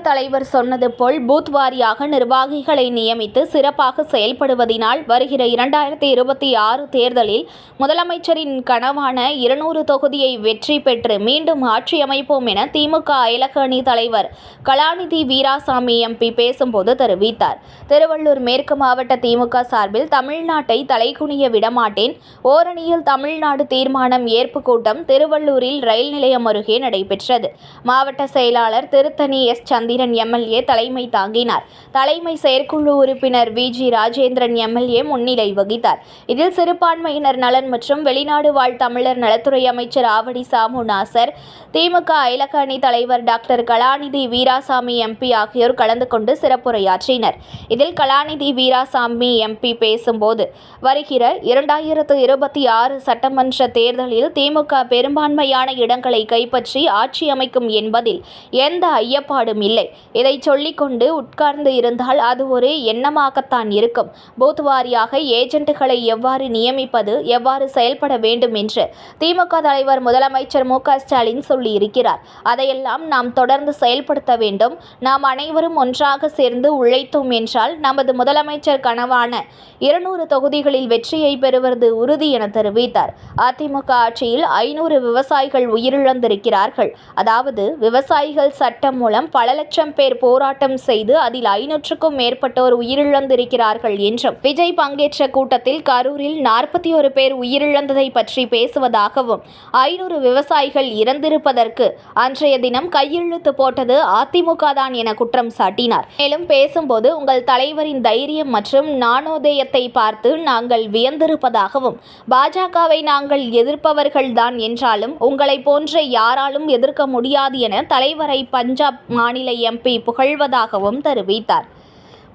தலைவர் சொன்னது போல் பூத் வாரியாக நிர்வாகிகளை நியமித்து சிறப்பாக செயல்படுவதினால் வருகிற இரண்டாயிரத்தி இருபத்தி ஆறு தேர்தலில் முதலமைச்சரின் கனவான இருநூறு தொகுதியை வெற்றி பெற்று மீண்டும் ஆட்சி அமைப்போம் என திமுக அயலக அணி தலைவர் கலாநிதி வீராசாமி எம்பி பேசும்போது தெரிவித்தார். திருவள்ளூர் மேற்கு மாவட்ட திமுக சார்பில் தமிழ்நாட்டை தலைகுனிய விடமாட்டேன். ஓரணியில் தமிழ்நாடு தீர்மானம் ஏற்பு கூட்டம் திருவள்ளூரில் ரயில் நிலையம் அருகே நடைபெற்றது. மாவட்ட செயலாளர் திருத்தணி எஸ். சந்திரன் எம்எல்ஏ தலைமை தாங்கினார். தலைமை செயற்குழு உறுப்பினர் வி. ஜி. ராஜேந்திரன் எம்எல்ஏ முன்னிலை வகித்தார். இதில் சிறுபான்மையினர் நலன் மற்றும் வெளிநாடு வாழ் தமிழர் நலத்துறை அமைச்சர் ஆவடி சாமு நாசர் திமுக அயலக அணி தலைவர் டாக்டர் கலாநிதி வீராசாமி எம்பி ஆகியோர் கலந்து கொண்டு சிறப்புரையாற்றினர். இதில் கலாநிதி வீராசாமி எம்பி பேசும்போது வருகிற இரண்டாயிரத்து இருபத்தி ஆறு சட்டமன்ற தேர்தலில் திமுக பெரும்பான்மையான இடங்களை கைப்பற்றி ஆட்சி அமைக்கும் என்பதில் எந்த ஐயப்பாடும் இல்லை. இதை சொல்லிக்கொண்டு உட்கார்ந்து இருந்தால் அது ஒரு எண்ணமாகத்தான் இருக்கும். பூத் வாரியாக ஏஜென்ட்டுகளை எவ்வாறு நியமிப்பது எவ்வாறு செயல்பட வேண்டும் என்று திமுக தலைவர் முதலமைச்சர் மு க ஸ்டாலின் சொல்லியிருக்கிறார். அதையெல்லாம் நாம் தொடர்ந்து செயல்படுத்த வேண்டும். நாம் அனைவரும் ஒன்றாக சேர்ந்து உழைத்தோம் என்றால் நமது முதலமைச்சர் கனவான இருநூறு தொகுதிகளில் வெற்றியை பெறுவது உறுதி என தெரிவித்தார். அதிமுக ஆட்சியில் ஐநூறு விவசாயிகள் உயிரிழந்திருக்கிறார்கள். அதாவது விவசாயிகள் சட்டம் மூலம் பல லட்சம் பேர் போராட்டம் செய்து அதில் ஐநூற்றுக்கும் மேற்பட்டோர் உயிரிழந்திருக்கிறார்கள் என்றும் விஜய் பங்கேற்ற கூட்டத்தில் கரூரில் நாற்பத்தி ஒரு பேர் உயிரிழந்ததை பற்றி பேசுவதாகவும் ஐநூறு விவசாயிகள் இறந்திருப்பதற்கு அன்றைய தினம் கையெழுத்து போட்டது அதிமுக தான் என குற்றம் சாட்டினார். மேலும் பேசும்போது உங்கள் தலைவரின் தைரியம் மற்றும் நாணோதயத்தை பார்த்து நாங்கள் வியந்திருப்பதாகவும் பாஜகவை நாங்கள் எதிர்ப்பவர்கள்தான் என்றாலும் உங்களை போன்ற யாராலும் எதிர்க்க முடியாது என தலைவரை பஞ்சாப் மாநில எம்பி புகழ்வதாகவும் தெரிவித்தார்.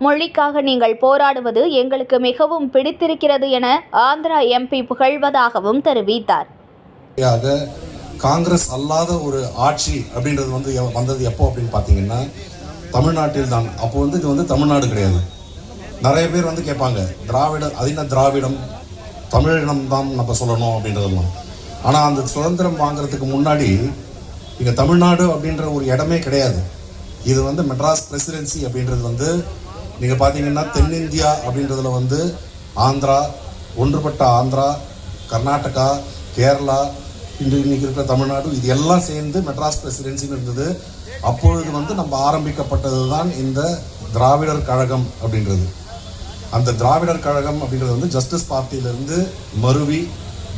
மொழிக்காக நீங்கள் போராடுவது எங்களுக்கு மிகவும் பிடித்திருக்கிறது என ஆந்திரா எம்பி புகழ்வதாகவும் தெரிவித்தார். காங்கிரஸ் அல்லாத ஒரு ஆட்சி அப்படின்றது வந்து வந்தது எப்போ அப்படின்னு பார்த்தீங்கன்னா தமிழ்நாட்டில் தான். அப்போ வந்து இது வந்து தமிழ்நாடு கிடையாது. நிறைய பேர் வந்து கேட்பாங்க திராவிட அது என்ன திராவிடம் தமிழினம் தான் நம்ம சொல்லணும் அப்படின்றதெல்லாம். ஆனால் அந்த சுதந்திரம் வாங்குறதுக்கு முன்னாடி இங்கே தமிழ்நாடு அப்படின்ற ஒரு இடமே கிடையாது. இது வந்து மெட்ராஸ் பிரசிடென்சி அப்படின்றது வந்து நீங்கள் பார்த்தீங்கன்னா தென்னிந்தியா அப்படின்றதுல வந்து ஆந்திரா ஒன்றுபட்ட ஆந்திரா கர்நாடகா கேரளா இன்று இன்னைக்கு இருக்கிற தமிழ்நாடு இது எல்லாம் சேர்ந்து மெட்ராஸ் பிரசிடென்சின்னு இருந்தது. அப்பொழுது வந்து நம்ம ஆரம்பிக்கப்பட்டது தான் இந்த திராவிடர் கழகம் அப்படின்றது. அந்த திராவிடர் கழகம் அப்படின்றது வந்து ஜஸ்டிஸ் பார்ட்டியிலிருந்து மருவி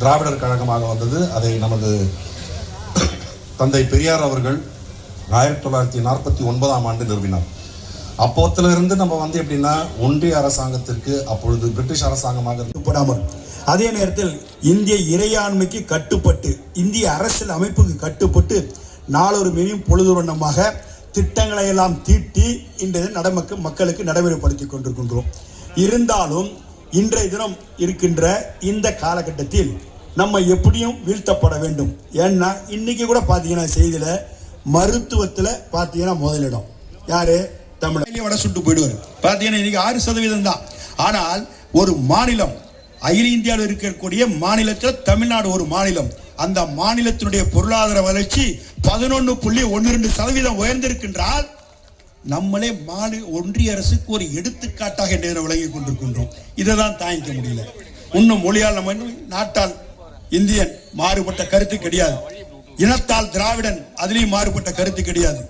திராவிடர் கழகமாக வந்தது. அதை நமது தந்தை பெரியார் அவர்கள் ஆயிரத்தி தொள்ளாயிரத்தி நாற்பத்தி ஒன்பதாம் ஆண்டு நிறுவினார். அப்போத்துல இருந்து நம்ம வந்து எப்படின்னா ஒன்றிய அரசாங்கத்திற்கு அப்பொழுது பிரிட்டிஷ் அரசாங்கமாக இருந்து அதே நேரத்தில் இந்திய இறையாண்மைக்கு கட்டுப்பட்டு இந்திய அரசியல் அமைப்புக்கு கட்டுப்பட்டு நாளொரு மினியும் பொழுதுவண்ணமாக திட்டங்களை எல்லாம் தீட்டி இன்றைய நடமக்கு மக்களுக்கு நடைமுறைப்படுத்தி கொண்டிருக்கின்றோம். இருந்தாலும் இன்றைய தினம் இருக்கின்ற இந்த காலகட்டத்தில் நம்ம எப்படியும் வீழ்த்தப்பட வேண்டும். ஏன்னா இன்னைக்கு கூட பார்த்தீங்கன்னா செய்தியில் மருத்துவத்தில் பார்த்தீங்கன்னா முதலிடம் யாரு? தமிழ். வட சுட்டு போயிடுவார். பார்த்தீங்கன்னா இன்னைக்கு ஆறு சதவீதம் தான். ஆனால் ஒரு மாநிலம் அகில இந்தியாவில் இருக்கக்கூடிய மாநிலத்தில் தமிழ்நாடு ஒரு மாநிலம். அந்த மாநிலத்தினுடைய பொருளாதார வளர்ச்சி பதினொன்று புள்ளி ஒன்று ரெண்டு சதவீதம் உயர்ந்திருக்கின்றால் நம்மளே மாநில ஒன்றிய அரசுக்கு ஒரு எடுத்துக்காட்டாக நேரம் விளங்கி கொண்டிருக்கின்றோம். இதை தான் தாங்கிக்க முடியல. இன்னும் மொழியால் நம்ம நாட்டால் இந்தியன் மாறுபட்ட கருத்து கிடையாது. இனத்தால் திராவிடன் அதிலையும் மாறுபட்ட கருத்து கிடையாது.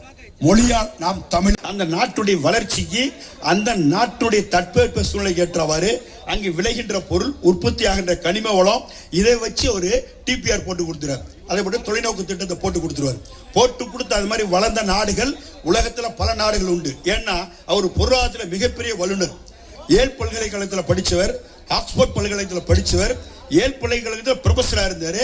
மொழியால் நாம் தமிழ். அந்த நாட்டுடைய வளர்ச்சிக்கு அந்த நாட்டுடைய தட்பவெப்ப சூழ்நிலை ஏற்றவாறு அங்கு விளைகின்ற பொருள் உற்பத்தி ஆகின்ற கனிம வளம் இதை வச்சு ஒரு டிபிஆர் போட்டு கொடுத்துருவார். அதை போட்டு தொலைநோக்கு திட்டத்தை போட்டு கொடுத்துருவார். போட்டு கொடுத்து அது மாதிரி வளர்ந்த நாடுகள் உலகத்தில் பல நாடுகள் உண்டு. ஏன்னா அவர் பொருளாதாரத்தில் மிகப்பெரிய வல்லுனர் ஏல் பல்கலைக்கழகத்தில் படித்தவர் ஆக்ஸ்போர்ட் பல்கலைக்கழகத்தில் படித்தவர் ஏல் பல்கலைக்கழகத்தில் ப்ரொஃபஸராக இருந்தார்.